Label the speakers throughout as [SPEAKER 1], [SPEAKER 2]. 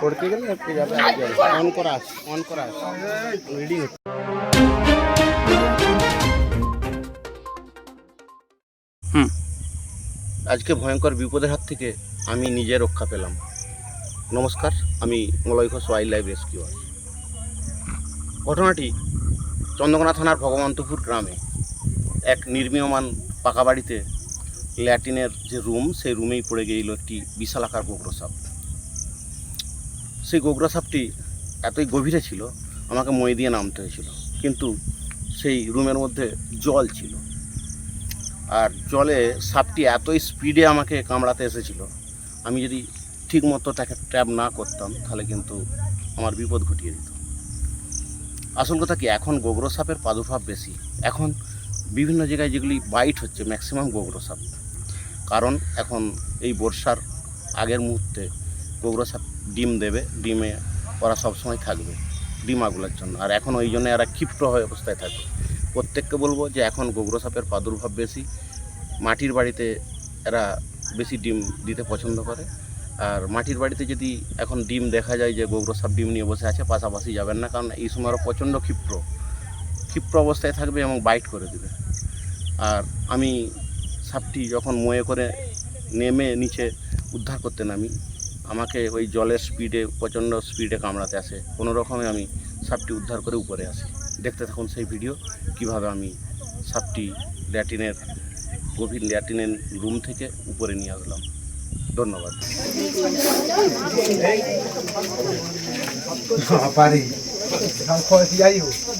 [SPEAKER 1] পড়তে গেলে একটু যাবে অন করা অন করা আছে রিডিং হচ্ছে হুম। আজকে ভয়ঙ্কর বিপদের হাত থেকে আমি নিজে রক্ষা পেলাম। নমস্কার আমি Malay Ghosh wild life rescuer ঘটনাটি চন্দ্রকোনা থানার ভগবন্তপুর গ্রামে এক নির্মীয়মান পাকা বাড়িতে ল্যাটিনের যে রুম, সেই রুমেই পড়ে গিয়েছিল একটি বিশালাকার গোগ্র সাপ সেই গোগ্র সাপটি এতই গভীরে ছিল, আমাকে মই দিয়ে নামতে হয়েছিল। কিন্তু সেই রুমের মধ্যে জল ছিল। আর জলে সাপটি এতই স্পিডে আমাকে কামড়াতে এসেছিল, আমি যদি ঠিক মতো তাকে ট্র্যাপ না করতাম, তাহলে কিন্তু আমার বিপদ ঘটিয়ে দিত। আসল কথা কি, এখন গোগ্র সাপের প্রাদুর্ভাব বেশি। এখন বিভিন্ন জায়গায় যেগুলি বাইট হচ্ছে ম্যাক্সিমাম গোগ্র সাপ কারণ এখন এই বর্ষার আগের মুহূর্তে গোগ্র সাপ ডিম দেবে, ডিমে ওরা সবসময় থাকবে ডিমাগুলোর জন্য। আর এখন ওই জন্য এরা ক্ষিপ্ত হয়ে অবস্থায় থাকে। প্রত্যেককে বলব যে এখন গোগ্র সাপের প্রাদুর্ভাব বেশি। মাটির বাড়িতে এরা বেশি ডিম দিতে পছন্দ করে। আর মাটির বাড়িতে যদি এখন ডিম দেখা যায় যে গোগ্র সাপ ডিম নিয়ে বসে আছে, পাশাপাশি যাবেন না। কারণ এই সময় আরও প্রচণ্ড ক্ষিপ্র ক্ষিপ্র অবস্থায় থাকবে এবং বাইট করে দেবে। আর আমি সাপটি যখন ময়ে করে নেমে নিচে উদ্ধার করতে নামি, আমাকে ওই জলের স্পিডে প্রচণ্ড স্পিডে কামড়াতে আসে। কোনো রকমে আমি সাপটি উদ্ধার করে উপরে আসি। দেখতে থাকুন সেই ভিডিও কীভাবে আমি সাপটি ল্যাটিনের, গভীর ল্যাটিনের রুম থেকে উপরে নিয়ে আসলাম। ধন্যবাদ।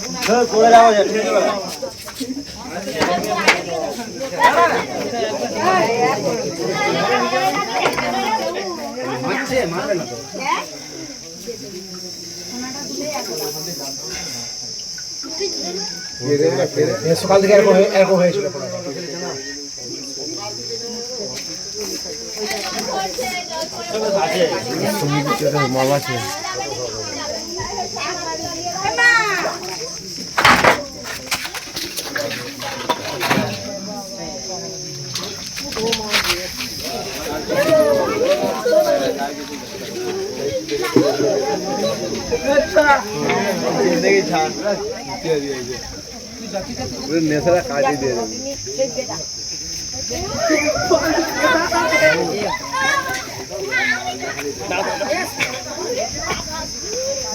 [SPEAKER 2] সকাল থেকে এরকম হয়ে- এরকম হয়েছিল মাল আছে নেশাটা কাজে দিয়ে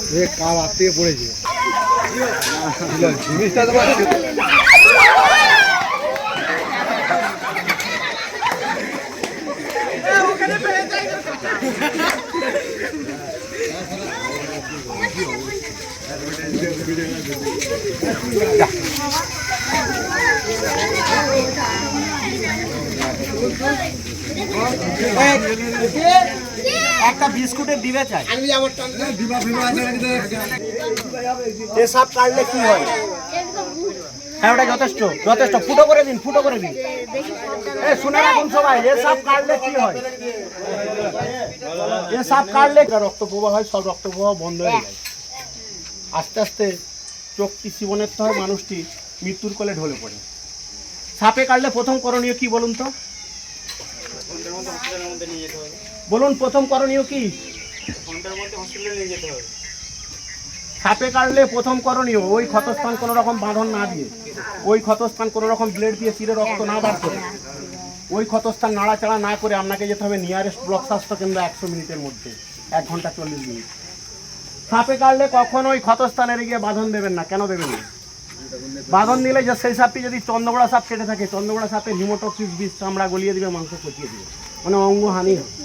[SPEAKER 2] দেবে কাল থেকে পড়েছে। জিনিসটা তোমার
[SPEAKER 3] একটা বিস্কুটের দিবে চাই। এসব কাটলে কি হয়? হ্যাঁ ওটা যথেষ্ট যথেষ্ট। ফুটো করে দিন, ফুটো করে দিন। এ, শুনে রাখুন সবাই এসব কাটলে কি হয়? এসব কাটলে রক্ত প্রবাহ হয়, সব রক্ত প্রবাহ বন্ধ হয়ে যায়। আস্তে আস্তে চোখটি জীবনের হয়, মানুষটি মৃত্যুর কোলে ঢলে পড়ে। সাপে কাটলে প্রথম করণীয় কি বলুন তো? বলুন, প্রথম করণীয় কি? সাপে কাটলে প্রথম করণীয়, ওই ক্ষতস্থান কোনো রকম বাঁধন না দিয়ে, ওই ক্ষতস্থান কোনো রকম ব্লেড দিয়ে চিরে রক্ত না বার করে, ওই ক্ষতস্থান নাড়াচাড়া না করে আপনাকে যেতে হবে নিয়ারেস্ট ব্লক স্বাস্থ্য কেন্দ্র একশো মিনিটের মধ্যে, এক ঘণ্টা চল্লিশ মিনিট। সাপে কাটলে কখনো ওই ক্ষতস্থানের গিয়ে বাঁধন দেবেন না, কেন দেবেন না? বাঁধন দিলে যে সেই সাপটি যদি চন্দ্রগোড়া সাপ কেটে থাকে, চন্দ্রগোড়া সাপে হিমোটক্সিস বিষ চামড়া গলিয়ে দিবে, মাংস পচিয়ে দিবে মানে অঙ্গহানি হয়